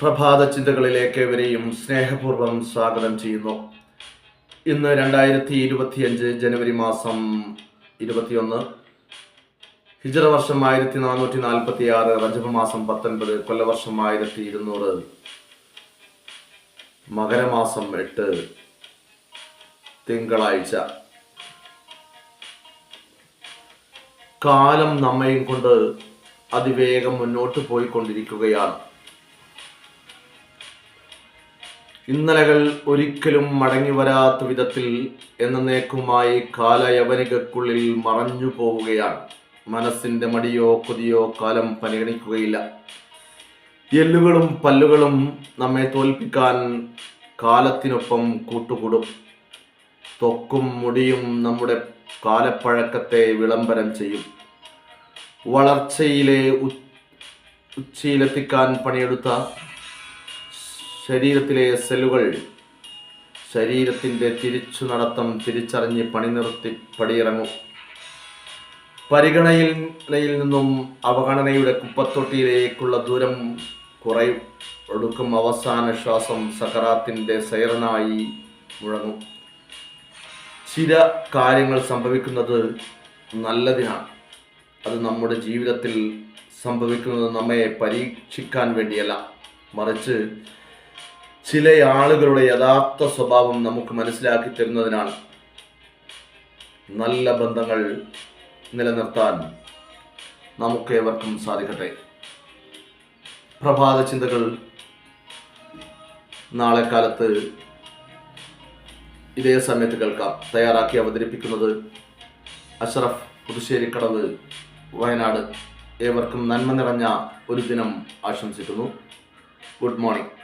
പ്രഭാത ചിന്തകളിലേക്ക് ഇവരെയും സ്നേഹപൂർവം സ്വാഗതം ചെയ്യുന്നു. ഇന്ന് രണ്ടായിരത്തി ഇരുപത്തിയഞ്ച് ജനുവരി മാസം ഇരുപത്തിയൊന്ന് ഹിജറ വർഷം ആയിരത്തി നാനൂറ്റി നാൽപ്പത്തി ആറ് റജബ് മാസം പത്തൊൻപത് കൊല്ലവർഷം ആയിരത്തി ഇരുന്നൂറ് മകരമാസം എട്ട് തിങ്കളാഴ്ച. കാലം നമ്മയും കൊണ്ട് അതിവേഗം മുന്നോട്ട് പോയിക്കൊണ്ടിരിക്കുകയാണ്. ഇന്നലകൾ ഒരിക്കലും മടങ്ങി വരാത്ത വിധത്തിൽ എന്നേക്കുമായി കാലയവനികക്കുള്ളിൽ മറഞ്ഞു പോവുകയാണ്. മനസ്സിന്റെ മടിയോ കൊതിയോ കാലം പരിഗണിക്കുകയില്ല. എല്ലുകളും പല്ലുകളും നമ്മെ തോൽപ്പിക്കാൻ കാലത്തിനൊപ്പം കൂട്ടുകൂടും. തൊക്കും മുടിയും നമ്മുടെ കാലപ്പഴക്കത്തെ വിളംബരം ചെയ്യും. വളർച്ചയിലെ ഉച്ചിയിലെത്തിക്കാൻ പണിയെടുത്ത ശരീരത്തിലെ സെല്ലുകൾ ശരീരത്തിന്റെ തിരിച്ചു നടത്തം തിരിച്ചറിഞ്ഞ് പണി നിർത്തി പടിയിറങ്ങും. പരിഗണനയിൽ നിന്നും അവഗണനയുടെ കുപ്പത്തൊട്ടിയിലേക്കുള്ള ദൂരം കുറയും. ഒടുക്കും അവസാന ശ്വാസം സക്കറാത്തിന്റെ സൈറനായി മുഴങ്ങും. ചില കാര്യങ്ങൾ സംഭവിക്കുന്നത് നല്ലതിനാണ്. അത് നമ്മുടെ ജീവിതത്തിൽ സംഭവിക്കുന്നത് നമ്മെ പരീക്ഷിക്കാൻ വേണ്ടിയല്ല. മറിച്ച് ചില ആളുകളുടെ യഥാർത്ഥ സ്വഭാവം നമുക്ക് മനസ്സിലാക്കി തരുന്നതിനാണ് നല്ല ബന്ധങ്ങൾ നിലനിർത്താൻ നമുക്ക് ഏവർക്കും സാധിക്കട്ടെ. പ്രഭാത ചിന്തകൾ നാളെ കാലത്ത് ഇതേ സമയത്ത് കേൾക്കാം. തയ്യാറാക്കി അവതരിപ്പിക്കുന്നത് അഷറഫ് പുതുശ്ശേരിക്കടവ് വയനാട്. ഏവർക്കും നന്മ നിറഞ്ഞ ഒരു ദിനം ആശംസിക്കുന്നു. Good morning.